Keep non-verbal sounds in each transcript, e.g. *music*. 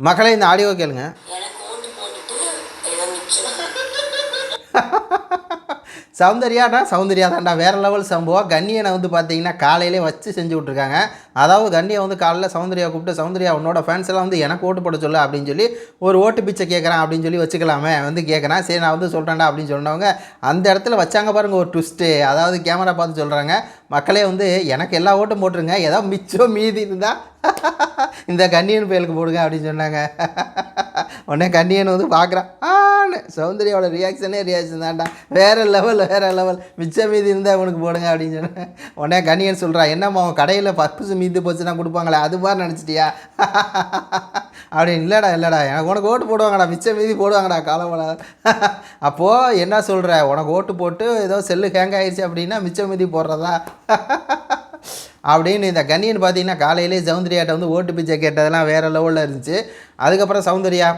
மக்களே இந்த ஆடியோ கேளுங்க. *laughs* சௌந்தர்யாடா சௌந்தர்யா தான்டா வேறு லெவல் சம்பவம் கண்ணியனை வந்து பார்த்தீங்கன்னா காலையிலே வச்சு செஞ்சு விட்ருக்காங்க அதாவது கண்ணியை வந்து காலைல சௌந்தர்யா கூப்பிட்டு சௌந்தர்யா உன்னோட ஃபேன்ஸ் எல்லாம் வந்து எனக்கு ஓட்டு போட சொல்லு அப்படின்னு சொல்லி ஒரு ஓட்டு பிச்சை கேட்குறான் அப்படின்னு சொல்லி வச்சுக்கலாமே வந்து கேட்குறான் சரி நான் வந்து சொல்கிறேன்டா அப்படின்னு சொன்னவங்க அந்த இடத்துல வச்சாங்க பாருங்கள் ஒரு ட்விஸ்ட்டு அதாவது கேமரா பார்த்து சொல்கிறாங்க மக்களே வந்து எனக்கு எல்லா ஓட்டும் போட்டுருங்க. ஏதோ மிச்சம் மீதி இருந்தால் *laughs* இந்த கண்ணியன் புயலுக்கு போடுங்க அப்படின்னு சொன்னாங்க. உடனே கன்னியன் வந்து பார்க்குறான். ஆன்னு சௌந்தரியோட ரியாக்ஷனே ரியாக்ஷன் தான்டா. வேறு லெவல் வேறு லெவல் மிச்சம் மீதி இருந்தால் அவனுக்கு போடுங்க அப்படின்னு சொன்னேன். உடனே கண்ணியன் சொல்கிறான் என்னம்மா அவன் கடையில் பர்பஸ் மீதி போச்சுன்னா கொடுப்பாங்களே அது மாதிரி நினச்சிட்டியா? அப்படின்னு இல்லைடா இல்லைடா. எனக்கு உனக்கு ஓட்டு போடுவாங்கடா மிச்சம் மீதி போடுவாங்கடா காலமடா அப்போது என்ன சொல்கிற உனக்கு ஓட்டு போட்டு ஏதோ செல்லு ஹேங் ஆயிடுச்சு அப்படின்னா மிச்சம் மீதி போடுறதா? அப்படின்னு இந்த கண்ணியன் பார்த்தீங்கன்னா காலையிலே சௌந்தர்யாட்ட வந்து ஓட்டு பிச்சை கேட்டதெல்லாம் வேறு லெவலில் இருந்துச்சு. அதுக்கப்புறம் சௌந்தர்யா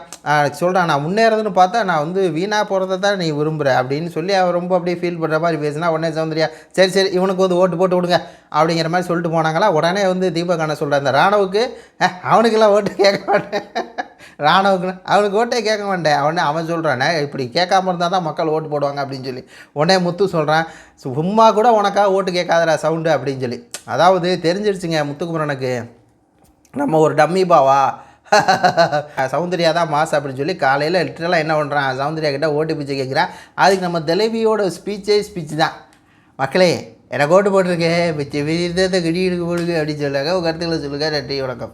சொல்கிறான் நான் முன்னேறதுன்னு பார்த்தா நான் வந்து வீணாக போகிறத தான் நீ விரும்புகிற அப்படின்னு சொல்லி அவர் ரொம்ப அப்படியே ஃபீல் பண்ணுற மாதிரி பேசினா உடனே சௌந்தர்யா சரி சரி இவனுக்கு வந்து ஓட்டு போட்டு விடுங்க அப்படிங்கிற மாதிரி சொல்லிட்டு போனாங்களா. உடனே வந்து தீபக் அண்ணன் சொல்கிறார் இந்த ராணுவுக்கு அவனுக்கெல்லாம் ஓட்டு கேட்க மாட்டேன். ராணுவக்குன்னு. அவனுக்கு ஓட்டே கேட்க மாட்டேன். அவனே அவன் சொல்கிறானே இப்படி கேட்காம இருந்தால் தான் மக்கள் ஓட்டு போடுவாங்க அப்படின்னு சொல்லி. உடனே முத்து சொல்கிறான் சும்மா கூட உனக்காக ஓட்டு கேட்காதடா சவுண்டு அப்படின்னு சொல்லி. அதாவது தெரிஞ்சிருச்சுங்க முத்துக்குமரனுக்கு. நம்ம ஒரு டம்மி பாவா. *laughs* சௌந்தர்யா தான் மாஸ் அப்படின்னு சொல்லி காலையில் லிட்டரலாக என்ன பண்ணுறான் சௌந்தர்யா கிட்ட ஓட்டு பிச்சை கேட்குறான். அதுக்கு நம்ம தலைவியோட ஸ்பீச்சே ஸ்பீச் தான். மக்களே எனக்கு ஓட்டு போட்டிருக்கேன் பிச்சை விதத்தை கிடி எடுக்க போடுங்க அப்படின்னு சொல்லுங்க உங்கள் கருத்துக்களை சொல்லுங்கள் நன்றி வணக்கம்.